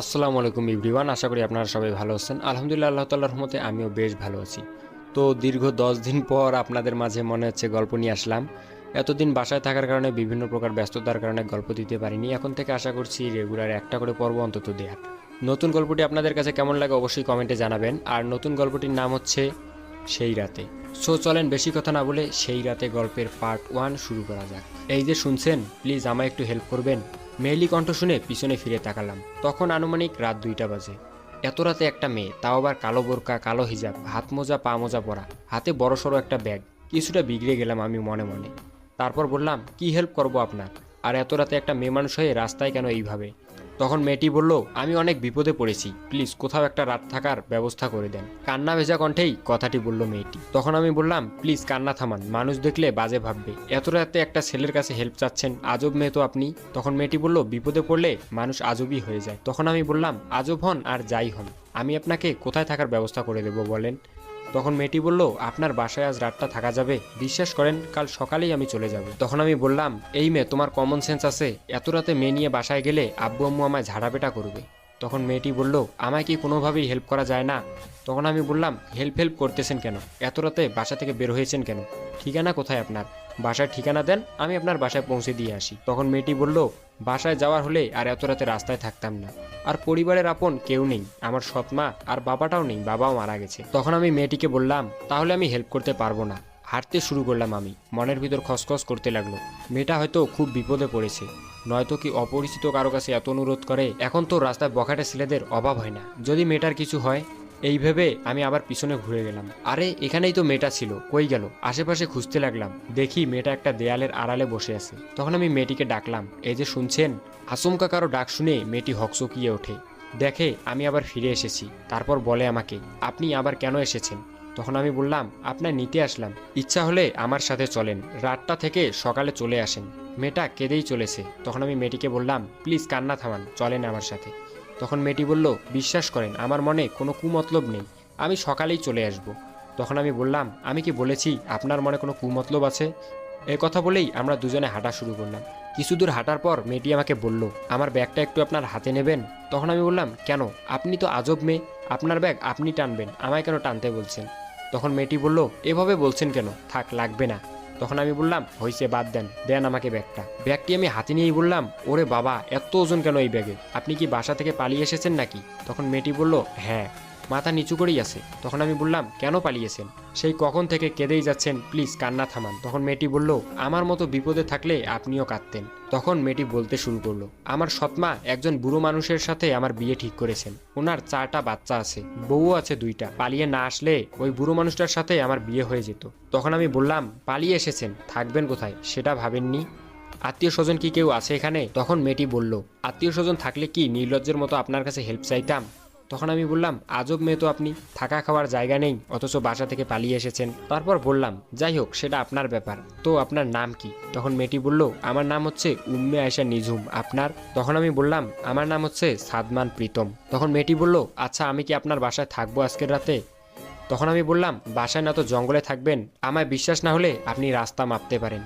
আসসালামু আলাইকুম ইভরিওয়ান আশা করি আপনারা সবাই ভালো আছেন। আলহামদুলিল্লাহ, আল্লাহ তাল্লাহর রহমতে আমিও বেশ ভালো আছি। তো দীর্ঘ দশ দিন পর আপনাদের মাঝে মনে হচ্ছে গল্প নিয়ে আসলাম। এতদিন বাসায় থাকার কারণে বিভিন্ন প্রকার ব্যস্ততার কারণে গল্প দিতে পারিনি। এখন থেকে আশা করছি রেগুলার একটা করে পর্ব অন্তত দেয়ার। নতুন গল্পটি আপনাদের কাছে কেমন লাগে অবশ্যই কমেন্টে জানাবেন। আর নতুন গল্পটির নাম হচ্ছে সেই রাতে। সো চলেন বেশি কথা না বলে সেই রাতে গল্পের পার্ট ওয়ান শুরু করা যাক। এই যে শুনছেন, প্লিজ আমায় একটু হেল্প করবেন। মেয়েলি কণ্ঠ শুনে পিছনে ফিরে তাকালাম। তখন আনুমানিক রাত দুইটা বাজে। এত রাতে একটা মেয়ে, তাও আবার কালো বোরকা, কালো হিজাব, হাত মোজা, পা মোজা পরা, হাতে বড় সড়ো একটা ব্যাগ। কিছুটা বিগড়ে গেলাম আমি মনে মনে। তারপর বললাম, কি হেল্প করব আপনার? আর এত রাতে একটা মেয়ে মানুষ হয়ে রাস্তায় কেন এইভাবে? তখন মেয়েটি বলল, আমি অনেক বিপদে পড়েছি। প্লিজ, কোথাও একটা রাত থাকার ব্যবস্থা করে দেন। কান্না ভেজা কণ্ঠেই কথাটি বলল মেয়েটি। তখন আমি বললাম, প্লিজ, কান্না থামান। মানুষ দেখলে বাজে ভাববে। এত রাতে একটা ছেলের কাছে হেল্প চাচ্ছেন আজব মেয়ে তো আপনি। তখন মেয়েটি বলল, বিপদে পড়লে মানুষ আজবই হয়ে যায়। তখন আমি বললাম, আজব হন আর যাই হন। আমি আপনাকে কোথায় থাকার ব্যবস্থা করে দেবো বলেন? তখন মেয়েটি বলল, আপনার বাসায় আজ রাতটা থাকা যাবে। বিশ্বাস করেন, কাল সকালেই আমি চলে যাব। তখন আমি বললাম, এই মেয়ে, তোমার কমন সেন্স আছে। এত রাতে মেয়ে নিয়ে বাসায় গেলে আব্বু আম্মু আমায় ঝাড়াপেটা করবে। তখন মেয়েটি বলল, আমায় কি কোনোভাবেই হেল্প করা যায় না? তখন আমি বললাম, হেল্প হেল্প করতেছেন কেন? এত রাতে বাসা থেকে বের হয়েছেন কেন? ঠিকানা কোথায় আপনার? বাসার ঠিকানা দেন, আমি আপনার বাসায় পৌঁছে দিয়ে আসি। তখন মেয়েটি বলল, বাসায় যাওয়ার হলে আর এত রাতে রাস্তায় থাকতাম না। আর পরিবারের আপন কেউ নেই, আমার সৎ মা আর বাবাটাও নেই, বাবাও মারা গেছে। তখন আমি মেয়েটিকে বললাম, তাহলে আমি হেল্প করতে পারব না। হাঁটতে শুরু করলাম আমি। মনের ভিতর খসখস করতে লাগল। মেয়েটা হয়তো খুব বিপদে পড়েছে। নয়তো কি অপরিচিত কারও কাছে এত অনুরোধ করে? এখন তো রাস্তায় বখাটে ছেলেদের অভাব হয় না। যদি মেয়েটার কিছু হয় এই ভেবে আমি আবার পিছনে ঘুরে গেলাম। আরে, এখানেই তো মেয়েটা ছিল, কই গেল? আশেপাশে খুঁজতে লাগলাম। দেখি মেয়েটা একটা দেয়ালের আড়ালে বসে আছে। তখন আমি মেয়েটিকে ডাকলাম, এই যে শুনছেন? আচমকা কারও ডাক শুনে মেয়েটি হকচকিয়ে ওঠে। দেখে আমি আবার ফিরে এসেছি। তারপর বলে আমাকে, আপনি আবার কেন এসেছেন? তখন আমি বললাম, আপনার নিতে আসলাম। ইচ্ছা হলে আমার সাথে চলেন। রাতটা থেকে সকালে চলে আসেন। মেয়েটা কেঁদেই চলেছে। তখন আমি মেয়েটিকে বললাম, প্লিজ কান্না থামান, চলেন আমার সাথে। তখন মেয়েটি বলল, বিশ্বাস করেন, আমার মনে কোনো কুমতলব নেই। আমি সকালেই চলে আসব। তখন আমি বললাম, আমি কি বলেছি, আপনার মনে কোনো কুমতলব আছে? এই কথা বলেই আমরা দুজনে হাঁটা শুরু করলাম। কিছু দূর হাঁটার পর মেয়েটি আমাকে বলল, আমার ব্যাগটা একটু আপনার হাতে নেবেন? তখন আমি বললাম, কেন? আপনি তো আজব মেয়ে। আপনার ব্যাগ আপনি টানবেন, আমায় কেন টানতে বলছেন? তখন মেয়েটি বলল, এভাবে বলছেন কেন? থাক, লাগবে না। তখন আমি বললাম হয়েছে বাদ দেন দেন আমাকে ব্যাগটা। ব্যাগটি আমি হাতে নিয়েই বললাম, ওরে বাবা এত ওজন কেন এই ব্যাগে? আপনি কি বাসা থেকে পালিয়ে এসেছেন নাকি? তখন মেয়েটি বলল হ্যাঁ। মাথা নিচু করেই আছে। তখন আমি বললাম, কেন পালিয়েছেন? সেই কখন থেকে কেঁদেই যাচ্ছেন? প্লিজ কান্না থামান। তখন মেয়েটি বলল, আমার মতো বিপদে থাকলে আপনিও কাঁদতেন। তখন মেয়েটি বলতে শুরু করল, আমার সৎমা একজন বুড়ো মানুষের সাথে আমার বিয়ে ঠিক করেছেন। ওনার চারটা বাচ্চা আছে, বউও আছে দুইটা। পালিয়ে না আসলে ওই বুড়ো মানুষটার সাথে আমার বিয়ে হয়ে যেত। তখন আমি বললাম, পালিয়ে এসেছেন, থাকবেন কোথায়? সেটা ভাবেননি? আত্মীয় স্বজন কি কেউ আছে এখানে? তখন মেয়েটি বলল, আত্মীয় স্বজন থাকলে কি নির্লজ্জের মতো আপনার কাছে হেল্প চাইতাম? তখন আমি বললাম, আজব মেয়ে তো আপনি, থাকা খাওয়ার জায়গা নেই, অথচ বাসা থেকে পালিয়ে এসেছেন। তারপর বললাম, যাই হোক, সেটা আপনার ব্যাপার। তো আপনার নাম কি? তখন মেয়েটি বলল, আমার নাম হচ্ছে উম্মে আয়সা নিঝুম। আপনার? তখন আমি বললাম, আমার নাম হচ্ছে সাদমান প্রীতম। তখন মেয়েটি বলল আচ্ছা আমি কি আপনার বাসায় থাকব আজকের রাতে? তখন আমি বললাম, বাসায় না তো জঙ্গলে থাকবেন, আমায় বিশ্বাস না হলে আপনি রাস্তা মাপতে পারেন।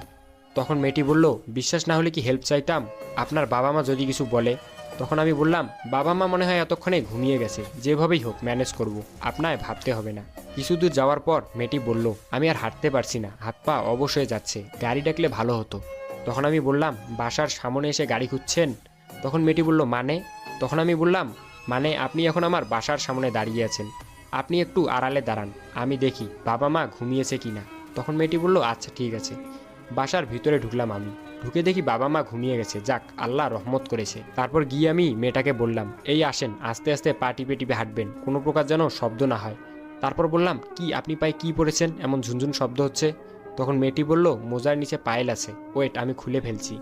তখন মেয়েটি বলল, বিশ্বাস না হলে কি হেল্প চাইতাম? আপনার বাবা মা যদি কিছু বলে তখন আমি বললাম, বাবা মা মনে হয় এতক্ষণে ঘুমিয়ে গেছে, যেভাবেই হোক ম্যানেজ করব, আপনায় ভাবতে হবে না। কিছু দূর যাওয়ার পর মেয়েটি বলল, আমি আর হাঁটতে পারছি না, হাত পা অবশ্যই যাচ্ছে, গাড়ি ডাকলে ভালো হতো। তখন আমি বললাম, বাসার সামনে এসে গাড়ি খুঁজছেন? তখন মেয়েটি বলল মানে? তখন আমি বললাম মানে আপনি এখন আমার বাসার সামনে দাঁড়িয়ে আছেন, আপনি একটু আড়ালে দাঁড়ান, আমি দেখি বাবা মা ঘুমিয়েছে কিনা। তখন মেয়েটি বলল আচ্ছা ঠিক আছে। বাসার ভিতরে ঢুকলাম আমি। ঢুকে দেখি বাবা মা ঘুমিয়ে গেছে। যাক, আল্লাহ রহমত করেছে। তারপর গিয়ে আমি মেয়েটাকে বললাম, এই আসেন, আস্তে আস্তে পা টিপে টিপে হাঁটবেন। কোনো প্রকার যেন শব্দ না হয়। তারপর বললাম, কি, আপনি পায়ে কি পড়েছেন? এমন ঝুনঝুন শব্দ হচ্ছে? তখন মেয়েটি বলল, মোজার নিচে পায়েল আছে। ওয়েট, আমি খুলে ফেলছি।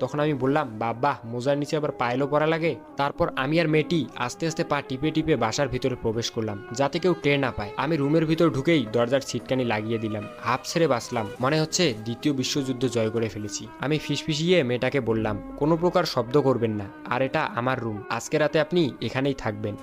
তখন আমি বললাম বাবা মোজার নিচে আবার পায়েলও পরা লাগে? তারপর আমি আর মেয়েটি আস্তে আস্তে পা টিপে টিপে বাসার ভিতরে প্রবেশ করলাম, যাতে কেউ টের না পায়। আমি রুমের ভিতর ঢুকেই দরজার ছিটকানি লাগিয়ে দিলাম হাফ ছেড়ে বাঁচলাম। মনে হচ্ছে দ্বিতীয় বিশ্বযুদ্ধ জয় করে ফেলেছি। আমি ফিসফিসিয়ে মেয়েটাকে বললাম, কোনো প্রকার শব্দ করবেন না, আর এটা আমার রুম। আজকে রাতে আপনি এখানেই থাকবেন।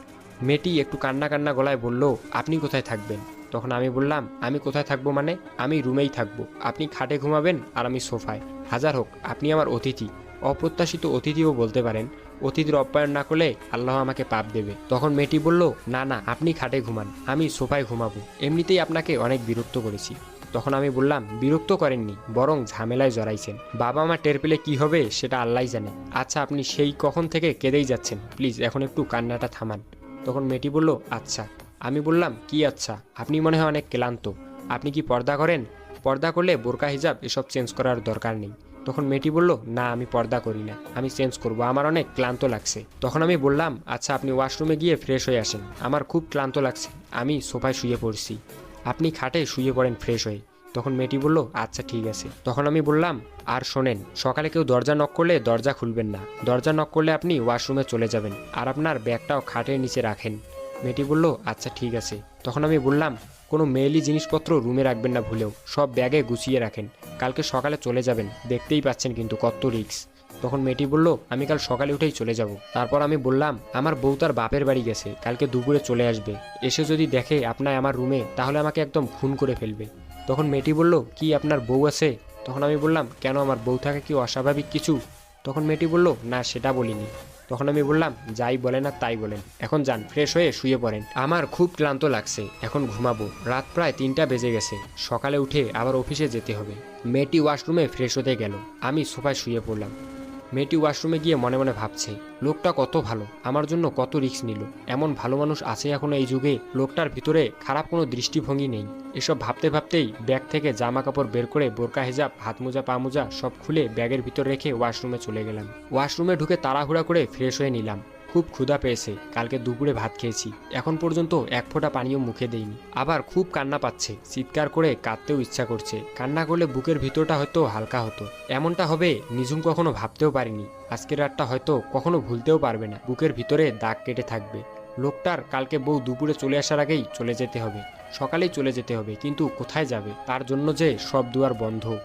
মেয়েটি একটু কান্না কান্না গলায় বলল, আপনি কোথায় থাকবেন? তখন আমি বললাম, আমি কোথায় থাকব মানে? আমি রুমেই থাকব। আপনি খাটে ঘুমাবেন আর আমি সোফায়। হাজার হোক, আপনি আমার অতিথি। অপ্রত্যাশিত অতিথিও বলতে পারেন, অতিথির অপ্যায়ন না করলে আল্লাহ আমাকে পাপ দেবে। তখন মেয়েটি বলল, না না, আপনি খাটে ঘুমান, আমি সোফায় ঘুমাবো। এমনিতেই আপনাকে অনেক বিরক্ত করেছি। তখন আমি বললাম, বিরক্ত করেননি, বরং ঝামেলায় জড়াইছেন। বাবা মা টের পেলে কী হবে সেটা আল্লাহ জানে। আচ্ছা আপনি সেই কখন থেকে কেঁদেই যাচ্ছেন? প্লিজ, এখন একটু কান্নাটা থামান। তখন মেয়েটি বলল আচ্ছা। আমি বললাম, কি আচ্ছা? আপনি মনে হয় অনেক ক্লান্ত। আপনি কি পর্দা করেন? পর্দা করলে বোরকা হিজাব এসব চেঞ্জ করার দরকার নেই। তখন মেয়েটি বলল, না, আমি পর্দা করি না। আমি চেঞ্জ করব। আমার অনেক ক্লান্ত লাগছে। তখন আমি বললাম আচ্ছা আপনি ওয়াশরুমে গিয়ে ফ্রেশ হয়ে আসেন। আমার খুব ক্লান্ত লাগছে। আমি সোফায় শুয়ে পড়ছি। আপনি খাটে শুয়ে পড়েন ফ্রেশ হয়ে। তখন মেয়েটি বলল আচ্ছা ঠিক আছে। তখন আমি বললাম, আর শোনেন, সকালে কেউ দরজা নক করলে দরজা খুলবেন না। দরজা নক করলে আপনি ওয়াশরুমে চলে যাবেন। আর আপনার ব্যাগটাও খাটের নিচে রাখেন। মেয়েটি বলল আচ্ছা ঠিক আছে। তখন আমি বললাম, কোনো মেয়েলি জিনিসপত্র রুমে রাখবেন না ভুলেও, সব ব্যাগে গুছিয়ে রাখেন। কালকে সকালে চলে যাবেন, দেখতেই পাচ্ছেন কিন্তু কত রিক্স তখন মেয়েটি বলল, আমি কাল সকালে উঠেই চলে যাব। তারপর আমি বললাম, আমার বউ তার বাপের বাড়ি গেছে, কালকে দুপুরে চলে আসবে। এসে যদি দেখে আপনার আমার রুমে, তাহলে আমাকে একদম খুন করে ফেলবে। তখন মেয়েটি বলল, কি আপনার বউ আছে? তখন আমি বললাম, কেন আমার বউ থাকা কি অস্বাভাবিক কিছু? তখন মেয়েটি বলল, না, সেটা বলিনি। তখন আমি বললাম, যাই বলেন আর তাই বলেন। এখন যান, ফ্রেশ হয়ে শুয়ে পড়েন। আমার খুব ক্লান্ত লাগছে, এখন ঘুমাবো। রাত প্রায় তিনটা বেজে গেছে, সকালে উঠে আবার অফিসে যেতে হবে। মেয়েটি ওয়াশরুমে ফ্রেশ হতে গেল। আমি সোফায় শুয়ে পড়লাম। মেয়েটি ওয়াশরুমে গিয়ে মনে মনে ভাবছে, লোকটা কত ভালো, আমার জন্য কত রিক্স নিল। এমন ভালো মানুষ আছে এখন এই যুগে, লোকটার ভিতরে খারাপ কোনো দৃষ্টিভঙ্গি নেই। এসব ভাবতে ভাবতেই ব্যাগ থেকে জামা কাপড় বের করে বোরকা, হেজাব হাত মোজা পা মোজা সব খুলে ব্যাগের ভিতর রেখে ওয়াশরুমে চলে গেলাম। ওয়াশরুমে ঢুকে তাড়াহুড়া করে ফ্রেশ হয়ে নিলাম। খুব ক্ষুধা পেয়েছে। কালকে দুপুরে ভাত খেয়েছি। এখন পর্যন্ত এক ফোঁটা পানিও মুখে দেইনি। আবার খুব কান্না পাচ্ছে। চিৎকার করে কাঁদতেও ইচ্ছা করছে। কান্না করলে বুকের ভিতরটা হয়তো হালকা হতো। এমনটা হবে নিজুম কখনো ভাবতেও পারিনি। আজকের রাতটা হয়তো কখনো ভুলতেও পারবে না। বুকের ভিতরে দাগ কেটে থাকবে। লোকটার কালকে বউ দুপুরে চলে আসার আগেই চলে যেতে হবে। সকালেই চলে যেতে হবে, কিন্তু কোথায় যাবে? তার জন্য যে সব দুয়ার বন্ধ।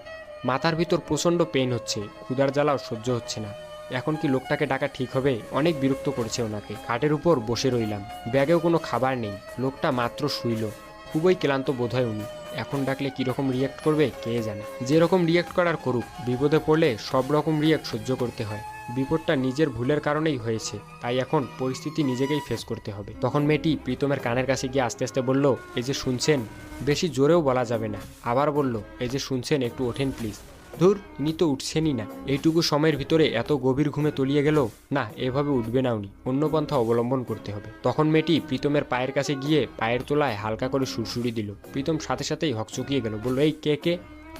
মাথার ভিতর প্রচণ্ড পেন হচ্ছে। ক্ষুধার জ্বালাও সহ্য হচ্ছে না। এখন কি লোকটাকে ডাকা ঠিক হবে? অনেক বিরক্ত করেছে ওনাকে। খাটের উপর বসে রইলাম। ব্যাগেও কোনো খাবার নেই। লোকটা মাত্র শুইল। খুবই ক্লান্ত বোধ হয় উনি। এখন ডাকলে কীরকম রিয়াক্ট করবে কে জানে? যেরকম রিয়াক্ট করার করুক, বিপদে পড়লে সব রকম রিয়াক্ট সহ্য করতে হয়। বিপদটা নিজের ভুলের কারণেই হয়েছে। তাই এখন পরিস্থিতি নিজেকেই ফেস করতে হবে। তখন মেয়েটি প্রীতমের কানের কাছে গিয়ে আস্তে আস্তে বলল, এই যে শুনছেন, বেশি জোরেও বলা যাবে না। আবার বলল, এই যে শুনছেন, একটু ওঠেন প্লিজ ধুর, ইনি তো উঠছেনই না। এইটুকু সময়ের ভিতরে এত গভীর ঘুমে তলিয়ে গেল? না, এভাবে উঠবে না উনি। অন্য পন্থা অবলম্বন করতে হবে। তখন মেয়েটি প্রীতমের পায়ের কাছে গিয়ে পায়ের তোলায় হালকা করে সুরসুরি দিল। প্রীতম সাথে সাথেই হকচকিয়ে গেল। বলল, এই কে কে?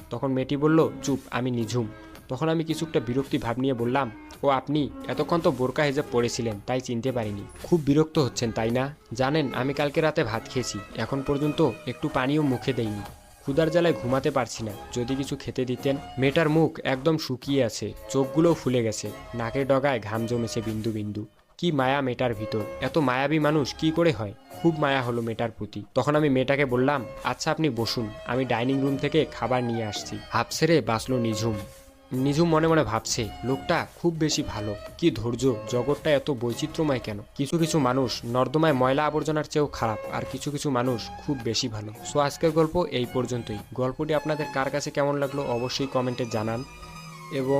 তখন মেয়েটি বলল, চুপ, আমি নিঝুম। তখন আমি কিছুটা বিরক্তি ভাব নিয়ে বললাম, ও আপনি? এতক্ষণ তো বোরকা হেজাব পড়েছিলেন তাই চিনতে পারিনি। খুব বিরক্ত হচ্ছেন, তাই না? জানেন, আমি কালকে রাতে ভাত খেয়েছি। এখন পর্যন্ত একটু পানিও মুখে দেইনি। ক্ষুদার জ্বালায় ঘুমাতে পারছি না। যদি কিছু খেতে দিতেন। মেয়েটার মুখ একদম শুকিয়ে আছে। চোখগুলোও ফুলে গেছে। নাকের ডগায় ঘাম জমেছে বিন্দু বিন্দু। কি মায়া মেটার ভিতর। এত মায়াবী মানুষ কি করে হয়? খুব মায়া হলো মেটার প্রতি। তখন আমি মেয়েটাকে বললাম আচ্ছা আপনি বসুন। আমি ডাইনিং রুম থেকে খাবার নিয়ে আসছি। হাফ ছেড়ে বাঁচল নিঝুম। নিঝুম মনে মনে ভাবছে, লোকটা খুব বেশি ভালো। কি ধৈর্য? জগৎটা এত বৈচিত্র্যময় কেন? কিছু কিছু মানুষ নর্দমায় ময়লা আবর্জনার চেয়েও খারাপ, আর কিছু কিছু মানুষ খুব বেশি ভালো। সো, আজকের গল্প এই পর্যন্তই। গল্পটি আপনাদের কার কাছে কেমন লাগল অবশ্যই কমেন্টে জানান। এবং